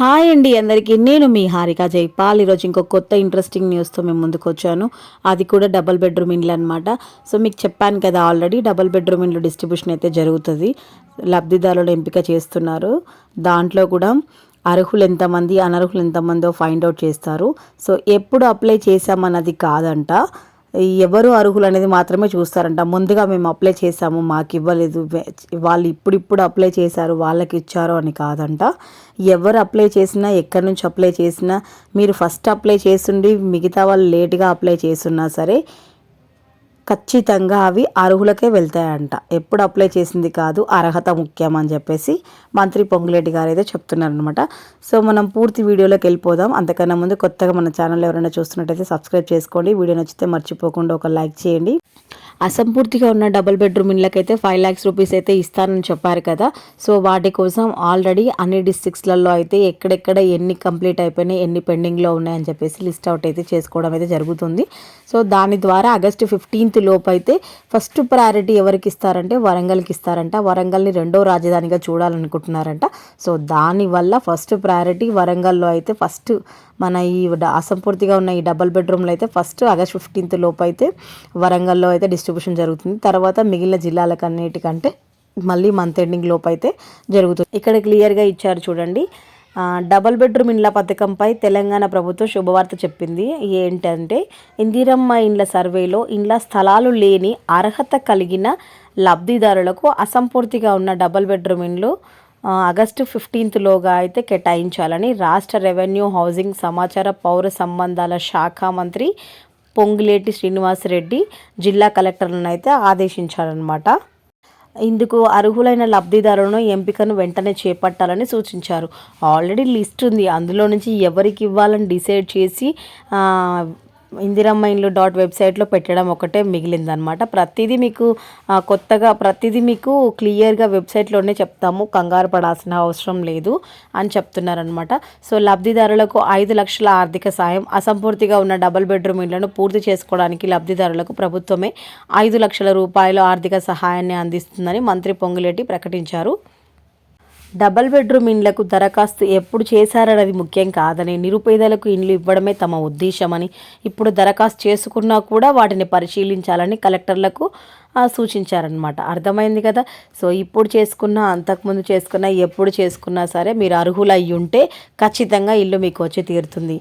Hi అండి అందరికీ. నేను మీ హారిక జైపాల్. ఈరోజు ఇంకో కొత్త ఇంట్రెస్టింగ్ న్యూస్తో మేము ముందుకు వచ్చాను అది కూడా డబల్ బెడ్రూమ్ ఇండ్లు అనమాట సో మీకు చెప్పాను కదా ఆల్రెడీ డబల్ బెడ్రూమ్ ఇండ్లు డిస్ట్రిబ్యూషన్ అయితే జరుగుతుంది. లబ్ధిదారులు ఎంపిక చేస్తున్నారు. దాంట్లో కూడా అర్హులు ఎంతమంది అనర్హులు ఎంతమందో ఫైండ్ అవుట్ చేస్తారు. సో ఎప్పుడు అప్లై చేశామన్నది కాదంట. ఎవరు అర్హులు అనేది మాత్రమే చూస్తారంట. ముందుగా మేము అప్లై చేసాము మాకు ఇవ్వలేదు వాళ్ళు ఇప్పుడిప్పుడు అప్లై చేశారు వాళ్ళకి ఇచ్చారు అని కాదంట. ఎవరు అప్లై చేసినా ఎక్కడి నుంచి అప్లై చేసినా మీరు ఫస్ట్ అప్లై చేస్తుండి మిగతా వాళ్ళు లేట్గా అప్లై చేస్తున్నా సరే ఖచ్చితంగా అవి అర్హులకే వెళ్తాయంట. ఎప్పుడు అప్లై చేసింది కాదు అర్హత ముఖ్యం అని చెప్పేసి మంత్రి పొంగులేటి గారు అయితే చెప్తున్నారనమాట సో మనం పూర్తి వీడియోలోకి వెళ్ళిపోదాం. అంతకన్నా ముందు కొత్తగా మన ఛానల్ ఎవరైనా చూస్తున్నట్టయితే సబ్స్క్రైబ్ చేసుకోండి. వీడియో నచ్చితే మర్చిపోకుండా ఒక లైక్ చేయండి. అసంపూర్తిగా ఉన్న డబుల్ బెడ్రూమ్ ఇళ్ళకైతే ఫైవ్ ల్యాక్స్ రూపీస్ అయితే ఇస్తానని చెప్పారు కదా. సో వాటి కోసం ఆల్రెడీ అన్ని డిస్ట్రిక్ట్స్లలో అయితే ఎక్కడెక్కడ ఎన్ని కంప్లీట్ అయిపోయినాయి ఎన్ని పెండింగ్లో ఉన్నాయని చెప్పేసి లిస్ట్ అవుట్ అయితే చేసుకోవడం అయితే జరుగుతుంది. సో దాని ద్వారా ఆగస్టు ఫిఫ్టీన్త్ లోపు అయితే ఫస్ట్ ప్రయారిటీ ఎవరికి ఇస్తారంటే వరంగల్కి ఇస్తారంట. వరంగల్ని రెండో రాజధానిగా చూడాలనుకుంటున్నారంట. సో దానివల్ల ఫస్ట్ ప్రయారిటీ వరంగల్లో అయితే ఫస్ట్ మన ఈ డ- అసంపూర్తిగా ఉన్న ఈ డబల్ బెడ్రూమ్లో అయితే ఫస్ట్ ఆగస్ట్ ఫిఫ్టీన్త్ లోపు అయితే వరంగల్లో అయితే డిస్ట్రిబ్యూషన్ జరుగుతుంది. తర్వాత మిగిలిన జిల్లాలకన్నిటికంటే మళ్ళీ మంత్ ఎండింగ్ లోపు అయితే జరుగుతుంది. ఇక్కడ క్లియర్గా ఇచ్చారు చూడండి. డబల్ బెడ్రూమ్ ఇండ్ల పథకంపై తెలంగాణ ప్రభుత్వం శుభవార్త చెప్పింది. ఏంటంటే ఇందిరమ్మ ఇండ్ల సర్వేలో ఇండ్ల స్థలాలు లేని అర్హత కలిగిన లబ్ధిదారులకు అసంపూర్తిగా ఉన్న డబల్ బెడ్రూమ్ ఇండ్లు ఆగస్టు ఫిఫ్టీన్త్లోగా అయితే కేటాయించాలని రాష్ట్ర రెవెన్యూ హౌసింగ్ సమాచార పౌర సంబంధాల శాఖ మంత్రి పొంగులేటి శ్రీనివాసరెడ్డి జిల్లా కలెక్టర్లను అయితే ఆదేశించారనమాట ఇందుకు అర్హులైన లబ్ధిదారులను ఎంపికను వెంటనే చేపట్టాలని సూచించారు. ఆల్రెడీ లిస్ట్ ఉంది. అందులో నుంచి ఎవరికి ఇవ్వాలని డిసైడ్ చేసి ఇందిరమ్మ ఇండ్లు డాట్ వెబ్సైట్లో పెట్టడం ఒకటే మిగిలిందనమాట ప్రతిదీ మీకు కొత్తగా ప్రతిదీ మీకు క్లియర్గా వెబ్సైట్లోనే చెప్తాము. కంగారు పడాల్సిన అవసరం లేదు అని చెప్తున్నారనమాట సో లబ్ధిదారులకు ఐదు లక్షల ఆర్థిక సాయం అసంపూర్తిగా ఉన్న డబుల్ బెడ్రూమ్ ఇళ్ళను పూర్తి చేసుకోవడానికి లబ్ధిదారులకు ప్రభుత్వమే ఐదు లక్షల రూపాయల ఆర్థిక సహాయాన్ని అందిస్తుందని మంత్రి పొంగులేటి ప్రకటించారు. డబల్ బెడ్రూమ్ ఇండ్లకు దరఖాస్తు ఎప్పుడు చేశారన్నది ముఖ్యం కాదని నిరుపేదలకు ఇండ్లు ఇవ్వడమే తమ ఉద్దేశమని ఇప్పుడు దరఖాస్తు చేసుకున్నా కూడా వాటిని పరిశీలించాలని కలెక్టర్లకు సూచించారనమాట అర్థమైంది కదా? సో ఇప్పుడు చేసుకున్నా అంతకుముందు చేసుకున్నా ఎప్పుడు చేసుకున్నా సరే మీరు అర్హులై ఉంటే ఖచ్చితంగా ఇల్లు మీకు వచ్చి తీరుతుంది.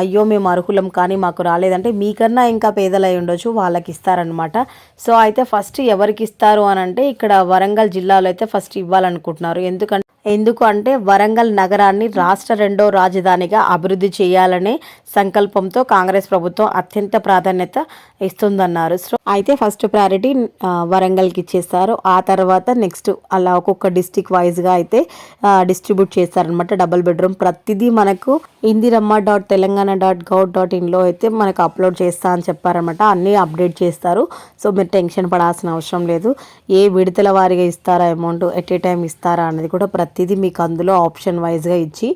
అయ్యో మేము అర్హులం కానీ మాకు రాలేదంటే మీకన్నా ఇంకా పేదలై ఉండొచ్చు వాళ్ళకి ఇస్తారనమాట సో అయితే ఫస్ట్ ఎవరికి ఇస్తారు అని అంటే ఇక్కడ వరంగల్ జిల్లాలో అయితే ఫస్ట్ ఇవ్వాలనుకుంటున్నారు. ఎందుకంటే கண் ఎందుకు అంటే వరంగల్ నగరాన్ని రాష్ట్ర రెండో రాజధానిగా అభివృద్ధి చేయాలనే సంకల్పంతో కాంగ్రెస్ ప్రభుత్వం అత్యంత ప్రాధాన్యత ఇస్తుందన్నారు. సో అయితే ఫస్ట్ ప్రయారిటీ వరంగల్కి ఇచ్చేస్తారు. ఆ తర్వాత నెక్స్ట్ అలా ఒక్కొక్క డిస్టిక్ వైజ్గా అయితే డిస్ట్రిబ్యూట్ చేస్తారనమాట డబుల్ బెడ్రూమ్ ప్రతిదీ మనకు Indiramma dot Telangana dot gov dot ఇన్లో అయితే మనకు అప్లోడ్ చేస్తా అని చెప్పారనమాట అన్నీ అప్డేట్ చేస్తారు. సో మీరు టెన్షన్ పడాల్సిన అవసరం లేదు. ఏ విడతల వారిగా ఇస్తారా అమౌంట్ ఎట్ ఏ టైం ఇస్తారా అనేది కూడా ప్రతిదీ మీకు అందులో ఆప్షన్ వైజ్గా ఇచ్చి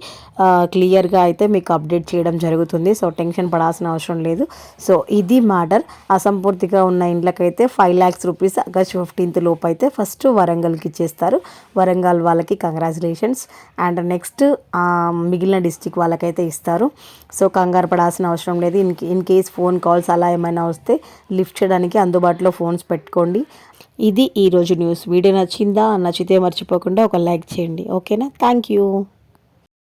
క్లియర్గా అయితే మీకు అప్డేట్ చేయడం జరుగుతుంది. సో టెన్షన్ పడాల్సిన అవసరం లేదు. సో ఇది మ్యాటర్ అసంపూర్తిగా ఉన్న ఇండ్లకైతే five lakhs rupees August fifteenth లోపు అయితే ఫస్ట్ వరంగల్కి ఇచ్చేస్తారు. వరంగల్ వాళ్ళకి కంగ్రాచులేషన్స్ అండ్ నెక్స్ట్ మిగిలిన డిస్టిక్ వాళ్ళకైతే ఇస్తారు. సో కంగారు పడాల్సిన అవసరం లేదు. In in case phone calls అలా ఏమైనా వస్తే లిఫ్ట్ చేయడానికి అందుబాటులో ఫోన్స్ పెట్టుకోండి. ఇది ఈరోజు న్యూస్ వీడియో నచ్చిందా? నచ్చితే మర్చిపోకుండా ఒక లైక్ చేయండి. ఓకేనా? Thank you.